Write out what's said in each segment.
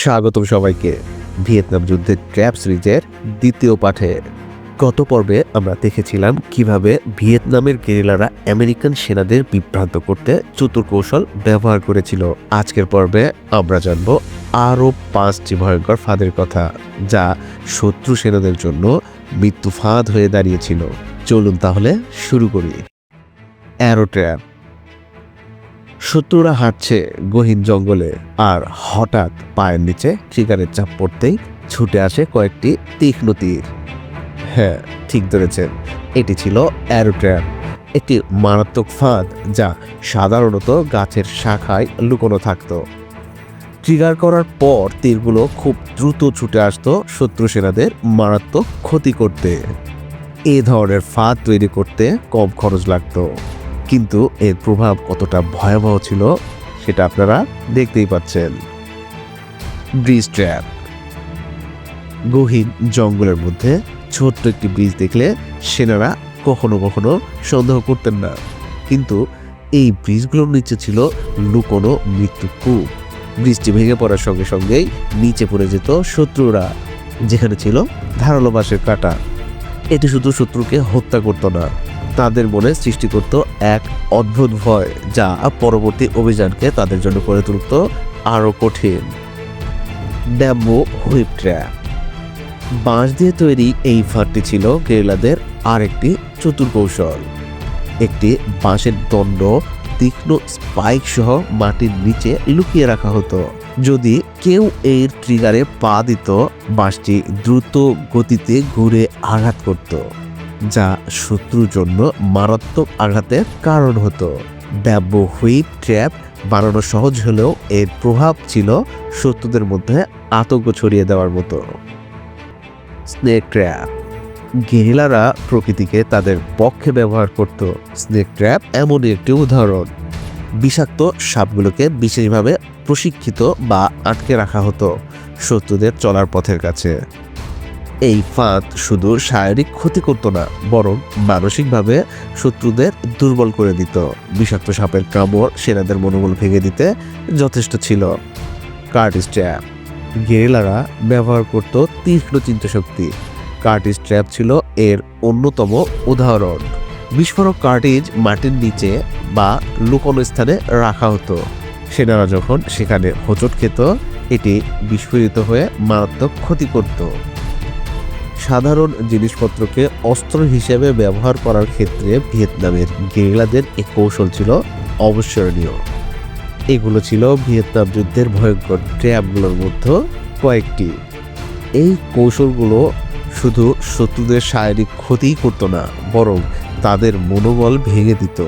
স্বাগতম সবাইকে। ভিয়েতনাম যুদ্ধের ট্র্যাপ সিরিজের দ্বিতীয় পাঠে। গত পর্বে আমরা দেখেছিলাম কীভাবে ভিয়েতনামের গেরিলারা আমেরিকান সেনাদের বিভ্রান্ত করতে চতুর কৌশল ব্যবহার করেছিল। আজকের পর্বে আমরা জানব আরও পাঁচটি ভয়ঙ্কর ফাঁদের কথা, যা শত্রু সেনাদের জন্য মৃত্যু ফাঁদ হয়ে দাঁড়িয়েছিল। চলুন তাহলে শুরু করি। Arrow trap. শত্রুরা হাঁটছে গহীন জঙ্গলে আর হঠাৎ পায়ের নিচে ট্রিগারের চাপ পড়তেই ছুটে আসে কয়েকটি তীক্ষ্ণ তীর। হ্যাঁ ঠিক ধরেছেন। এটি ছিল অ্যারোট্র্যাপ একটি মারাত্মক ফাঁদ যা সাধারণত গাছের শাখায় লুকোনো থাকত। ট্রিগার করার পর তীরগুলো খুব দ্রুত ছুটে আসতো শত্রু সেনাদের মারাত্মক ক্ষতি করতে। এ ধরনের ফাঁদ তৈরি করতে কম খরচ লাগতো। কিন্তু এর প্রভাব কতটা ভয়াবহ ছিল সেটা আপনারা দেখতেই পাচ্ছেন। Bridge trap. গহীন জঙ্গলের মধ্যে ছোট্ট একটি ব্রিজ দেখলে সেনারা কখনো কখনো সন্দেহ করতেন না। কিন্তু এই ব্রিজগুলোর নিচে ছিল লুকোনো মৃত্যু কূপ। ব্রিজটি ভেঙে পড়ার সঙ্গে সঙ্গেই নিচে পড়ে যেত শত্রুরা, যেখানে ছিল ধারালো বাঁশের কাটা। এটি শুধু শত্রুকে হত্যা করতো না, তাদের মনে সৃষ্টি করত এক অদ্ভুত ভয় যা পরবর্তী অভিযানকে তাদের জন্য করে তুলত আরও কঠিন। Bamboo whip trap. বাঁশ দিয়ে তৈরি এই ফাঁদটি ছিল গেরিলাদের আরেকটি চতুর কৌশল। একটি বাঁশের দণ্ড, তীক্ষ্ণ স্পাইক সহ মাটির নিচে লুকিয়ে রাখা হতো। যদি কেউ এর ট্রিগারে পা দিত বাঁশটি দ্রুত গতিতে ঘুরে আঘাত করত, যা শত্রুর জন্য মারাত্মক আঘাতের কারণ হতো। ব্যাম্বো হুইপ ট্র্যাপ বানানো সহজ হলেও এর প্রভাব ছিল শত্রুদের মধ্যে আতঙ্ক ছড়িয়ে দেওয়ার মতো। স্নেক ট্র্যাপ গেরিলারা প্রকৃতিকে তাদের পক্ষে ব্যবহার করত। স্নেক ট্র্যাপ এমনই একটি উদাহরণ। বিষাক্ত সাপগুলোকে বিশেষভাবে প্রশিক্ষিত বা আটকে রাখা হতো শত্রুদের চলার পথের কাছে। এই ফাঁদ শুধু শারীরিক ক্ষতি করত না, বরং মানসিকভাবে শত্রুদের দুর্বল করে দিত। বিষাক্ত সাপের কামড় সেনাদের মনোবল ভেঙে দিতে যথেষ্ট ছিল। Curtis trap. গেরিলারা ব্যবহার করত তীক্ষ্ণ চিন্তাশক্তি। কার্টিস ট্র্যাপ ছিল এর অন্যতম উদাহরণ। বিস্ফোরক কার্টিজ মাটির নিচে বা লুকোনো স্থানে রাখা হতো। সেনারা যখন সেখানে হোঁচট খেত, এটি বিস্ফোরিত হয়ে মারাত্মক ক্ষতি করত। সাধারণ জিনিসপত্রকে অস্ত্র হিসেবে ব্যবহার করার ক্ষেত্রে ভিয়েতনামের গেরিলাদের এই কৌশল ছিল অবসরণীয় এগুলো ছিল ভিয়েতনাম যুদ্ধের ভয়ঙ্কর ট্র্যাপগুলোর মধ্যে কয়েকটি। এই কৌশলগুলো শুধু শত্রুদের শারীরিক ক্ষতিই করতো না, বরং তাদের মনোবল ভেঙে দিত।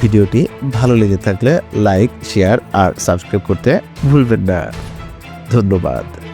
ভিডিওটি ভালো লেগে থাকলে লাইক, শেয়ার আর সাবস্ক্রাইব করতে ভুলবেন না। ধন্যবাদ।